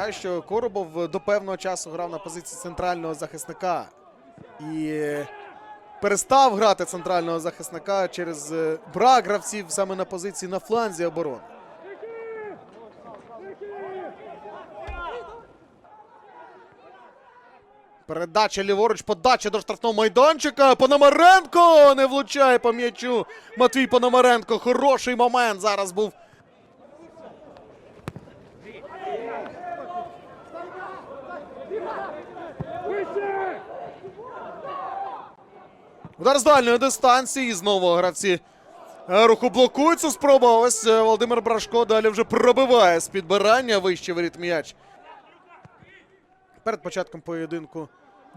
Нагадаю, що Коробов до певного часу грав на позиції центрального захисника і перестав грати центрального захисника через е, брак гравців саме на позиції на фланзі оборони. Передача ліворуч, подача до штрафного майданчика. Пономаренко не влучає по м'ячу. Матвій Пономаренко. Хороший момент зараз був. Удар з дальньої дистанції. І знову гравці е, руху блокуються. Спроба. Ось е, Володимир Брашко далі вже пробиває з підбирання вище воріт м'яч. Перед початком поєдинку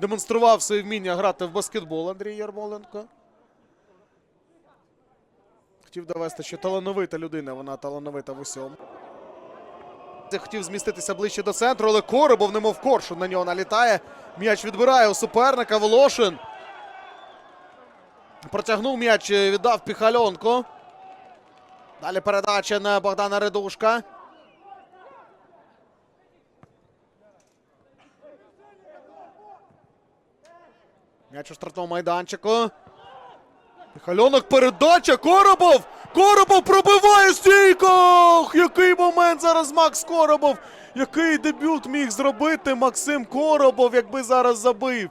демонстрував своє вміння грати в баскетбол Андрій Ярмоленко. Хотів довести, що талановита людина, вона талановита в усьому. Хотів зміститися ближче до центру, але Коробов, немов коршун, на нього налітає. М'яч відбирає у суперника Волошин. Протягнув м'яч, е, віддав Піхальонко. Далі передача на Богдана Редушка. М'яч у штрафному майданчику. Михальонок передача. Коробов! Коробов пробиває стійко! Ох, Який момент зараз Макс Коробов! Який дебют міг зробити Максим Коробов, якби зараз забив.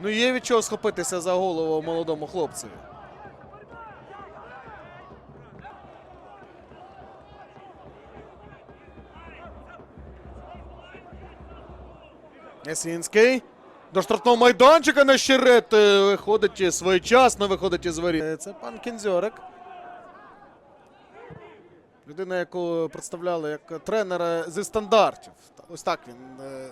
Ну є від чого схопитися за голову молодому хлопцеві. Ясінський. До штрафного майданчика на щерет е, виходить своєчасно, виходить із воріт. Е, Це пан Кінзьорик. Людина, яку представляли як тренера зі стандартів. Та- Ось так він е,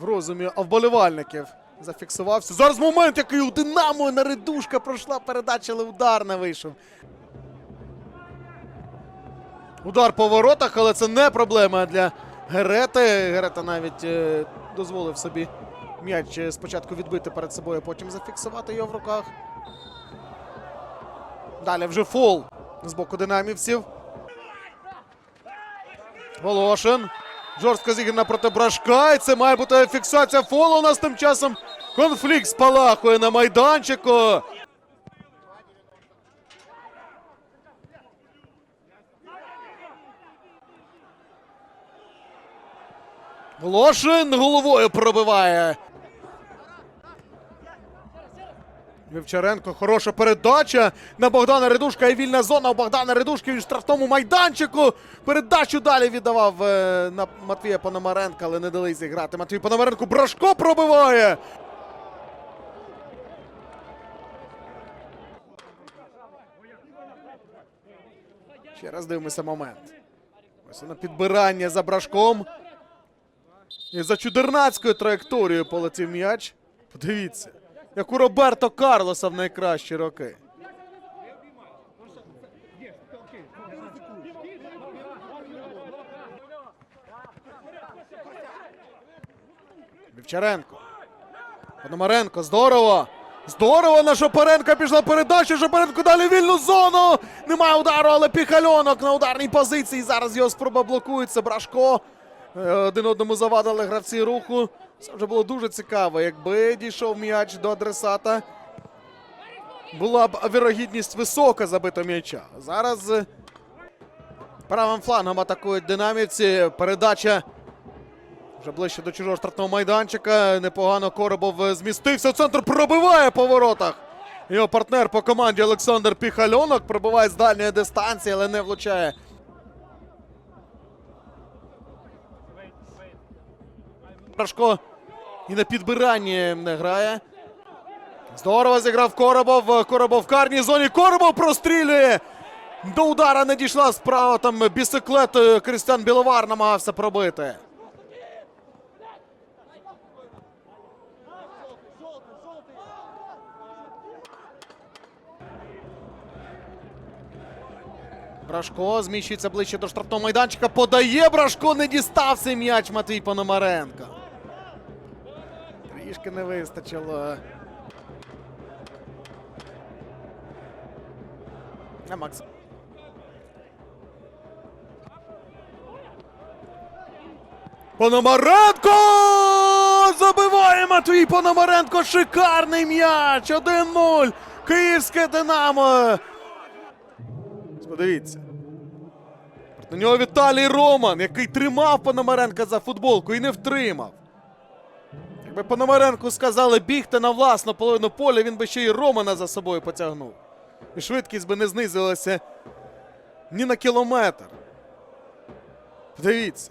в розумі вболівальників зафіксувався. Зараз момент, який у Динамо на редушка пройшла передача, але удар не вийшов. Удар по воротах, але це не проблема для Герети. Герета навіть е, дозволив собі м'яч е, спочатку відбити перед собою, потім зафіксувати його в руках. Далі вже фол з боку динамівців. Волошин. Жорстко зіграна проти Брашка. І це має бути фіксація фолу. У нас тим часом конфлікт спалахує на майданчику. Волошин головою пробиває. Вівчаренко, хороша передача на Богдана Редушка і вільна зона у Богдана Редушки в штрафному майданчику. Передачу далі віддавав е, на Матвія Пономаренка, але не дали зіграти. Матвій Пономаренко Брашко пробиває. Ще раз дивимося момент. Ось на підбирання за Брашком. І за чудернацькою траєкторією полетів м'яч. Подивіться, як у Роберто Карлоса в найкращі роки. Вівчаренко. Пономаренко, здорово! Здорово на Шопаренка пішла передача. Шопаренко далі вільну зону. Немає удару, але піхальонок на ударній позиції. Зараз його спроба блокується. Брашко. Е, Один одному завадили гравці руху. Це вже було дуже цікаво. Якби дійшов м'яч до адресата, була б вірогідність висока забита м'яча. Зараз е, правим флангом атакують динамівці. Передача вже ближче до чужого штрафного майданчика. Непогано Коробов е, змістився. Центр пробиває по воротах. Його партнер по команді Олександр Піхальонок пробиває з дальньої дистанції, але не влучає. Брашко і на підбиранні не грає. Здорово зіграв Коробов. Коробов в карній зоні. Коробов прострілює. До удара не дійшла справа. Там бісиклет е, Крістіан Біловар намагався пробити. Брашко зміщується ближче до штрафного майданчика. Подає Брашко, не дістав цей м'яч Матвій Пономаренко. Трішки не вистачило. А Макс. Пономаренко! Забиває Матвій Пономаренко. Шикарний м'яч. 1-0. Київське Динамо. Подивіться. Проти нього Віталій Роман, який тримав Пономаренка за футболку і не втримав. Якби Пономаренку сказали бігти на власну половину поля, він би ще й Романа за собою потягнув. І швидкість би не знизилася ні на кілометр. Дивіться.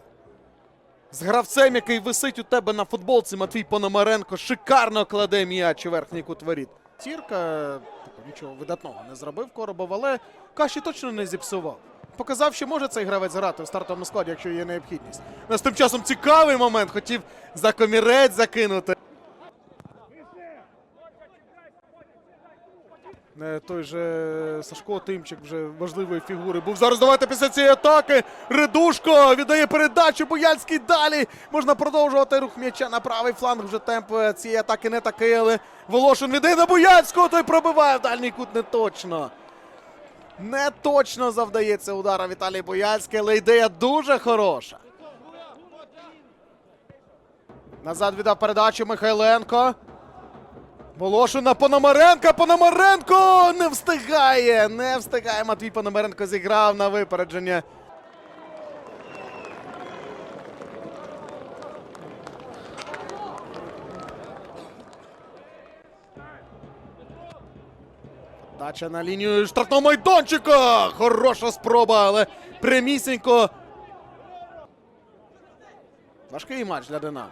З гравцем, який висить у тебе на футболці Матвій Пономаренко, шикарно кладе м'яч у верхній кут воріт. Тірка типу, нічого видатного не зробив Коробов, але каші точно не зіпсував. Показав, що може цей гравець грати у стартовому складі, якщо є необхідність. Нас тим часом цікавий момент, хотів за комірець закинути. Той же Сашко Тимчик вже важливої фігури був. Зараз давайте після цієї атаки. Редушко віддає передачу. Буяльський далі. Можна продовжувати рух м'яча на правий фланг. Вже темп е, цієї атаки не такий, але Волошин віддає на Буяльського. Той пробиває в дальній кут не точно. Не точно завдається удара Віталій Бояльський, але ідея дуже хороша. Назад віддав передачу Михайленко. Волошин на Пономаренка. Пономаренко не встигає. Не встигає. Матвій Пономаренко зіграв на випередження. Дача на лінію штрафного майданчика. Хороша спроба, але прямісінько. Важкий матч для Динамо.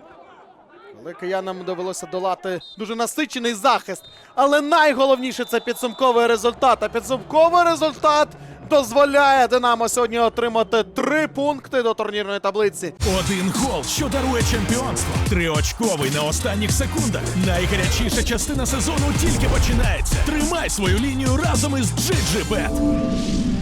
Але киянам довелося долати дуже насичений захист. Але найголовніше це підсумковий результат. А підсумковий результат дозволяє Динамо сьогодні отримати три пункти до турнірної таблиці. Один гол, що дарує чемпіонство. Триочковий на останніх секундах. Найгарячіша частина сезону тільки починається. Тримай свою лінію разом із GGBet.